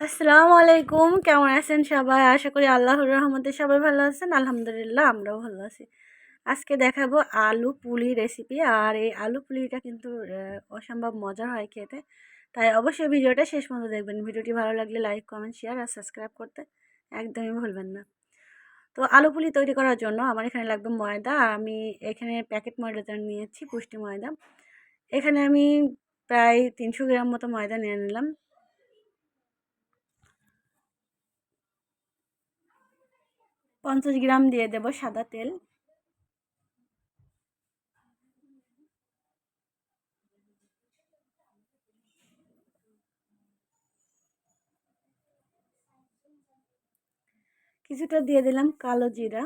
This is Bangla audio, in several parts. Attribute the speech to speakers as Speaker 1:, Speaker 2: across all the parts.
Speaker 1: আসসালামু আলাইকুম। কেমন আছেন সবাই? আশা করি আল্লাহর রহমতে সবাই ভালো আছেন। আলহামদুলিল্লাহ আমরাও ভালো আছি। আজকে দেখাবো আলু পুলি রেসিপি আর এই আলু পুলিটা কিন্তু অসম্ভব মজার হয় খেতে। তাই অবশ্যই ভিডিওটা শেষ পর্যন্ত দেখবেন। ভিডিওটি ভালো লাগলে লাইক কমেন্ট শেয়ার আর সাবস্ক্রাইব করতে একদমই ভুলবেন না। তো আলু পুলি তৈরি করার জন্য আমার এখানে লাগবে ময়দা। আমি এখানে প্যাকেট ময়দাটা নিয়েছি, পুষ্টি ময়দা। এখানে আমি প্রায় তিনশো গ্রাম মতো ময়দা নিয়ে নিলাম। পঞ্চাশ গ্রাম দিয়ে দেব সাদা তেল। কিছুটা দিয়ে দিলাম কালো জিরা।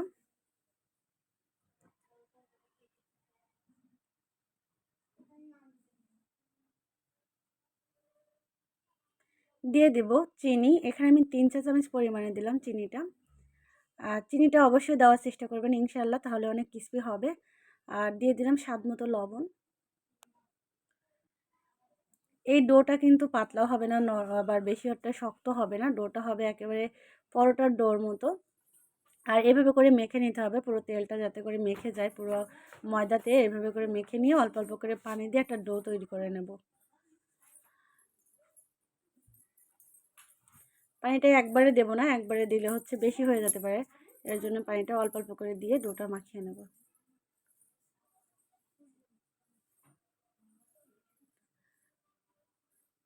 Speaker 1: দিয়ে দেব চিনি। এখানে আমি তিন চা চামচ পরিমাণে দিলাম চিনিটা। আর চিনিটা অবশ্যই দেওয়ার চেষ্টা করবেন ইনশাল্লাহ তাহলে অনেক ক্রিস্পি হবে। আর দিয়ে দিলাম স্বাদ মতো লবণ। এই ডোটা কিন্তু পাতলাও হবে না আবার বেশি একটা শক্ত হবে না, ডোটা হবে একেবারে পরোটার ডোর মতো। আর এভাবে করে মেখে নিতে হবে, পুরো তেলটা যাতে করে মেখে যায়, পুরো ময়দাতে এভাবে করে মেখে নিয়ে অল্প অল্প করে পানি দিয়ে একটা ডো তৈরি করে নেব। পানিটা একবারে দেবো না, একবারে দিলে হচ্ছে বেশি হয়ে যেতে পারে। এর জন্য পানিটা অল্প অল্প করে দিয়ে ডোটা মাখিয়ে নেব।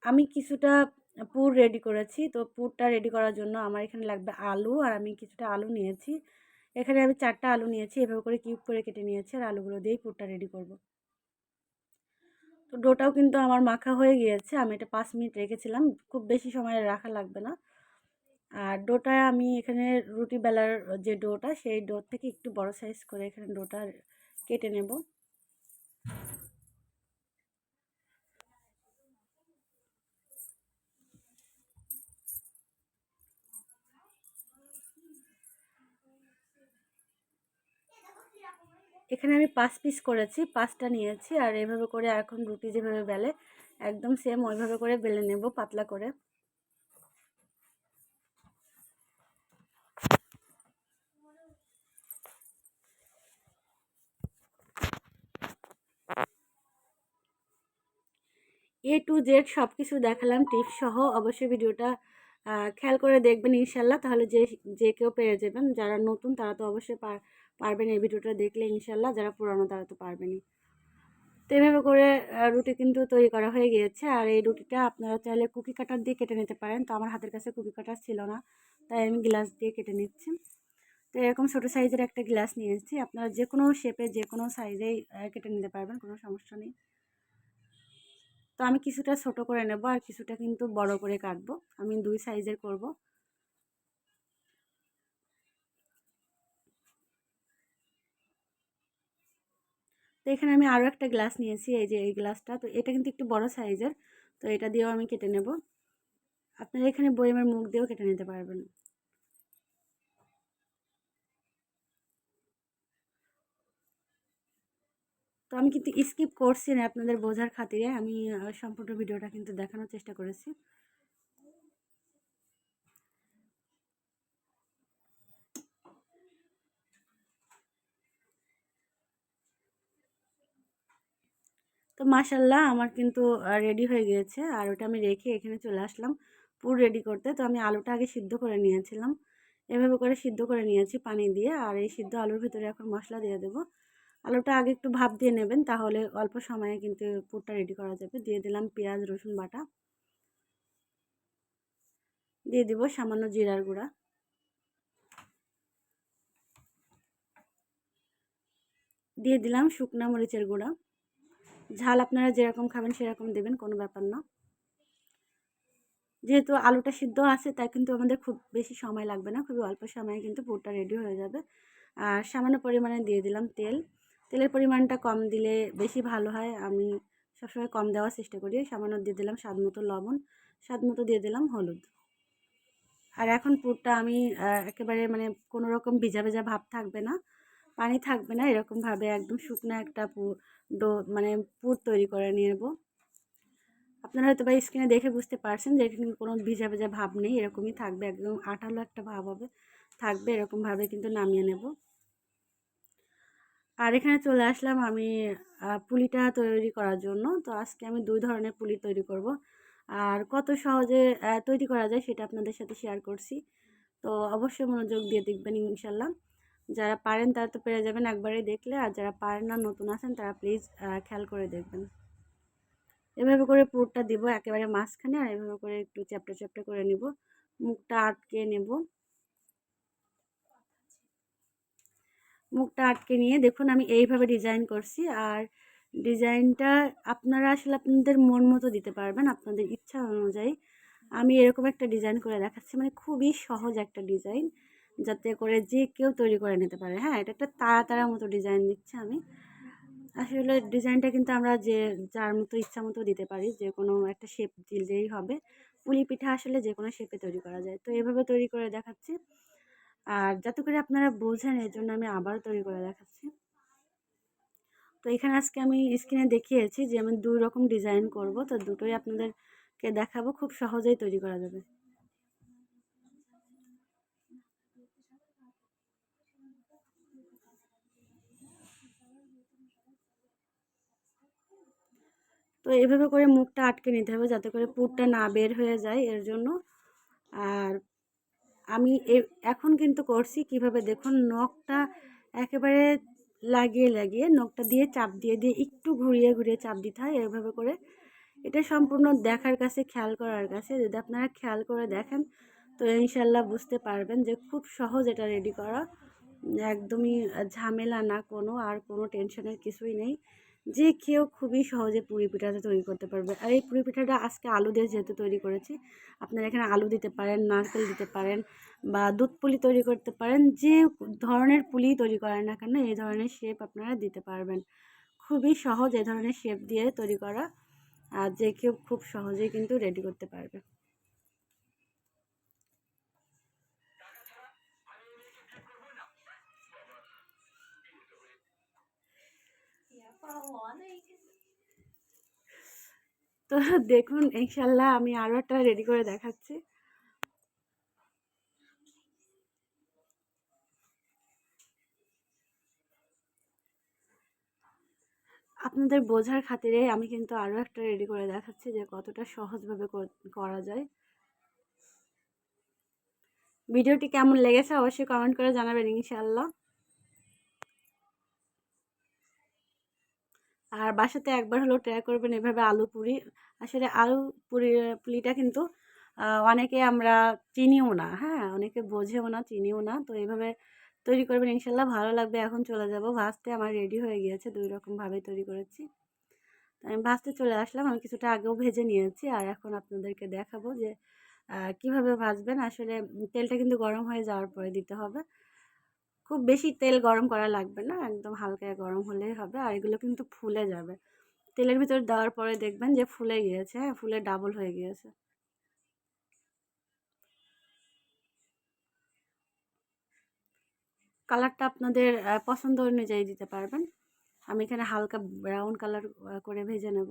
Speaker 1: আমি কিছুটা পুর রেডি করেছি, তো পুরটা রেডি করার জন্য আমার এখানে লাগবে আলু, আর আমি কিছুটা আলু নিয়েছি। এখানে আমি চারটা আলু নিয়েছি, এভাবে করে কিউব করে কেটে নিয়েছি, আর আলুগুলো দিয়েই পুরটা রেডি করব। তো ডোটাও কিন্তু আমার মাখা হয়ে গিয়েছে, আমি এটা পাঁচ মিনিট রেখেছিলাম, খুব বেশি সময় রাখা লাগবে না। আর ডোটা আমি এখানে রুটি বেলার যে ডোটা, সেই ডোর থেকে একটু বড় সাইজ করে এখানে ডোটা কেটে নেব। এখানে আমি পাঁচ পিস করেছি, পাঁচটা নিয়েছি, আর এভাবে করে এখন রুটি যেভাবে বেলে, একদম সেম ওইভাবে করে বেলে নেব পাতলা করে। এ টু জেড সব কিছু দেখালাম, টিপস সহ অবশ্যই ভিডিওটা খেয়াল করে দেখবেন ইনশাল্লাহ, তাহলে যে যে কেউ পেয়ে যাবেন। যারা নতুন, তারা তো অবশ্যই পারবেন এই ভিডিওটা দেখলে ইনশাল্লাহ, যারা পুরানো, তারা তো পারবেনই। তো এভাবে করে রুটি কিন্তু তৈরি করা হয়ে গিয়েছে। আর এই রুটিটা আপনারা চাইলে কুকি কাটার দিয়ে কেটে নিতে পারেন। তো আমার হাতের কাছে কুকি কাটার ছিল না, তাই আমি গ্লাস দিয়ে কেটে নিচ্ছি। তো এরকম ছোটো সাইজের একটা গ্লাস নিয়েছি। আপনারা যে কোনো শেপে যে কোনো সাইজেই কেটে নিতে পারবেন, কোনো সমস্যা নেই। তো আমি কিছুটা ছোট করে নেব আর কিছুটা কিন্তু বড় করে কাটবো। আমি দুই সাইজের করব। তো এখানে আমি আরও একটা গ্লাস নিয়েছি, এই যে এই গ্লাসটা। তো এটা কিন্তু একটু বড় সাইজের, তো এটা দিয়েও আমি কেটে নেব। আপনারা এখানে বইমের মুখ দিয়েও কেটে নিতে পারবেন। তো আমি কিন্তু স্কিপ করছি না আপনাদের বোঝার খাতিরে। আমি সম্পূর্ণ ভিডিওটা কিন্তু দেখানোর চেষ্টা করেছি। তো মাসাল্লাহ আমার কিন্তু রেডি হয়ে গিয়েছে। আর ওটা আমি রেখে এখানে চলে আসলাম পুর রেডি করতে। তো আমি আলুটা আগে সিদ্ধ করে নিয়েছিলাম। এভাবে করে সিদ্ধ করে নিয়েছি পানি দিয়ে। আর এই সিদ্ধ আলুর ভিতরে এখন মশলা দিয়ে দেবো। আলুটা আগে একটু ভাপ দিয়ে নেবেন, তাহলে অল্প সময়ে কিন্তু পুরটা রেডি করা যাবে। দিয়ে দিলাম পেঁয়াজ, রসুন বাটা। দিয়ে দিব সামান্য জিরার গুঁড়া। দিয়ে দিলাম শুকনা মরিচের গুঁড়া। ঝাল আপনারা যেরকম খাবেন সেরকম দেবেন, কোনো ব্যাপার না। যেহেতু আলুটা সিদ্ধ আছে, তাই কিন্তু আমাদের খুব বেশি সময় লাগবে না। খুবই অল্প সময়ে কিন্তু পুরটা রেডি হয়ে যাবে। আর সামান্য পরিমাণে দিয়ে দিলাম তেল। তেলের পরিমাণটা কম দিলে বেশি ভালো হয়। আমি সবসময় কম দেওয়ার চেষ্টা করি। সামান্য দিয়ে দিলাম স্বাদ মতো লবণ, স্বাদ মতো দিয়ে দিলাম হলুদ। আর এখন পুরটা আমি একেবারে মানে কোনো রকম ভিজা ভেজা ভাব থাকবে না, পানি থাকবে না এরকমভাবে একদম শুকনো একটা পু, ডো মানে পুর তৈরি করে নিয়ে নেব। আপনারা হয়তো বা স্ক্রিনে দেখে বুঝতে পারছেন যে এখানে কোনো ভিজা ভেজা ভাব নেই, এরকমই থাকবে, একদম আঠালো একটা ভাব হবে, থাকবে এরকমভাবে কিন্তু নামিয়ে নেব। আর এখানে চলে আসলাম আমি পুলিটা তৈরি করার জন্য। তো আজকে আমি দুই ধরনের পুলি তৈরি করব। আর কত সহজে তৈরি করা যায় সেটা আপনাদের সাথে শেয়ার করছি। তো অবশ্যই মনোযোগ দিয়ে দেখবেন ইনশাল্লাহ। যারা পারেন তারা তো পেরে যাবেন একবারে দেখলে। আর যারা পারেন না, নতুন আছেন তারা প্লিজ খেয়াল করে দেখবেন। এভাবে করে পুরটা দিব একেবারে মাঝখানে। আর এভাবে করে একটু চ্যাপটা চ্যাপটা করে নিব। মুখটা আটকে নেব। মুখটা আটকে নিয়ে, দেখুন আমি এইভাবে ডিজাইন করছি। আর ডিজাইনটা আপনারা আসলে আপনাদের মন মতো দিতে পারবেন আপনাদের ইচ্ছা অনুযায়ী। আমি এরকম একটা ডিজাইন করে দেখাচ্ছি মানে খুবই সহজ একটা ডিজাইন যাতে করে যে কেউ তৈরি করে নিতে পারে। হ্যাঁ এটা একটা তারা মতো ডিজাইন দিচ্ছি আমি। আসলে ডিজাইনটা কিন্তু আমরা যে, যার মতো ইচ্ছা মতো দিতে পারি, যে কোনো একটা শেপ দিলেই হবে। পুলি পিঠা আসলে যে কোনো শেপে তৈরি করা যায়। তো এভাবে তৈরি করে দেখাচ্ছি। আর যাতে করে আপনারা বোঝেন এর জন্য আমি আবার তৈরি করে দেখাচ্ছি। তো এখানে আজকে আমি স্ক্রিনে দেখিয়েছি যে আমি দুই রকম ডিজাইন করব। তো দুটোই আপনাদেরকে দেখাবো, খুব সহজেই তৈরি করা যাবে। তো এভাবে করে মুখটা আটকে নিতে হবে যাতে করে পুরটা না বের হয়ে যায় এর জন্য। আর আমি এখন কিন্তু করছি। কীভাবে দেখুন, নখটা একেবারে লাগিয়ে লাগিয়ে নখটা দিয়ে চাপ দিয়ে দিয়ে একটু ঘুরিয়ে ঘুরিয়ে চাপ দিতে হয় এভাবে করে। এটা সম্পূর্ণ দেখার কাছে, খেয়াল করার কাছে। যদি আপনারা খেয়াল করে দেখেন, তো ইনশাল্লাহ বুঝতে পারবেন যে খুব সহজ এটা রেডি করা। একদমই ঝামেলা না কোনো, আর কোনো টেনশনের কিছুই নেই। যে কেউ খুবই সহজে পুরি পিঠাটা তৈরি করতে পারবে। আর এই পুরি পিঠাটা আজকে আলু দিয়ে যেহেতু তৈরি করেছি, আপনারা এখানে আলু দিতে পারেন, নারকেল দিতে পারেন বা দুধ পুলি তৈরি করতে পারেন, যে ধরনের পুলি তৈরি করেন না কেন, এই ধরনের শেপ আপনারা দিতে পারবেন। খুবই সহজ এ ধরনের শেপ দিয়ে তৈরি করা, আর যে কেউ খুব সহজেই কিন্তু রেডি করতে পারবে। তো দেখুন, ইনশাল্লাহ আমি আরও একটা রেডি করে দেখাচ্ছি। আপনাদের বোঝার খাতিরে আমি কিন্তু আরও একটা রেডি করে দেখাচ্ছি যে কতটা সহজভাবে করা যায়। ভিডিওটি কেমন লেগেছে অবশ্যই কমেন্ট করে জানাবেন ইনশাল্লাহ। আর বাসাতে একবার হলেও ট্রাই করবেন এভাবে আলু পুরি। আসলে আলু পুরি, পুলিটা কিন্তু অনেকে আমরা চিনিও না হ্যাঁ? অনেকে বোঝেও না, চিনিও না। তো এইভাবে তৈরি করবেন, ইনশাল্লাহ ভালো লাগবে। এখন চলে যাব, ভাজতে আমার রেডি হয়ে গিয়েছে, দুই রকমভাবে তৈরি করেছি। আমি ভাজতে চলে আসলাম, আমি কিছুটা আগেও ভেজে নিয়েছি। আর এখন আপনাদেরকে দেখাবো যে কীভাবে ভাজবেন। আসলে তেলটা কিন্তু গরম হয়ে যাওয়ার পরে দিতে হবে। খুব বেশি তেল গরম করা লাগবে না, একদম হালকা গরম হলেই হবে আর এগুলো কিন্তু ফুলে যাবে। তেলের ভিতর দেওয়ার পরে দেখবেন যে ফুলে গিয়েছে হ্যাঁ ফুলে ডাবল হয়ে গিয়েছে। কালারটা আপনাদের পছন্দ অনুযায়ী দিতে পারবেন। আমি এখানে হালকা ব্রাউন কালার করে ভেজে নেব।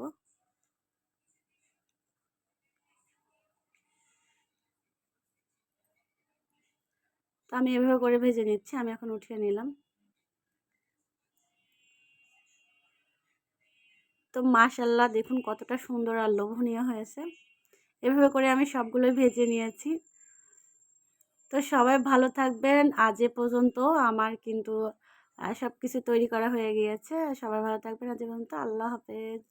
Speaker 1: তো আমি এভাবে করে ভেজে নিচ্ছি, আমি এখন উঠিয়ে নিলাম। তো মাশাল্লাহ দেখুন কতটা সুন্দর আর লোভনীয় হয়েছে। এভাবে করে আমি সবগুলো ভেজে নিয়েছি। তো সবাই ভালো থাকবেন। আজ এ পর্যন্ত আমার কিন্তু সব কিছু তৈরি করা হয়ে গিয়েছে। সবাই ভালো থাকবেন আজ পর্যন্ত। আল্লাহ হাফেজ।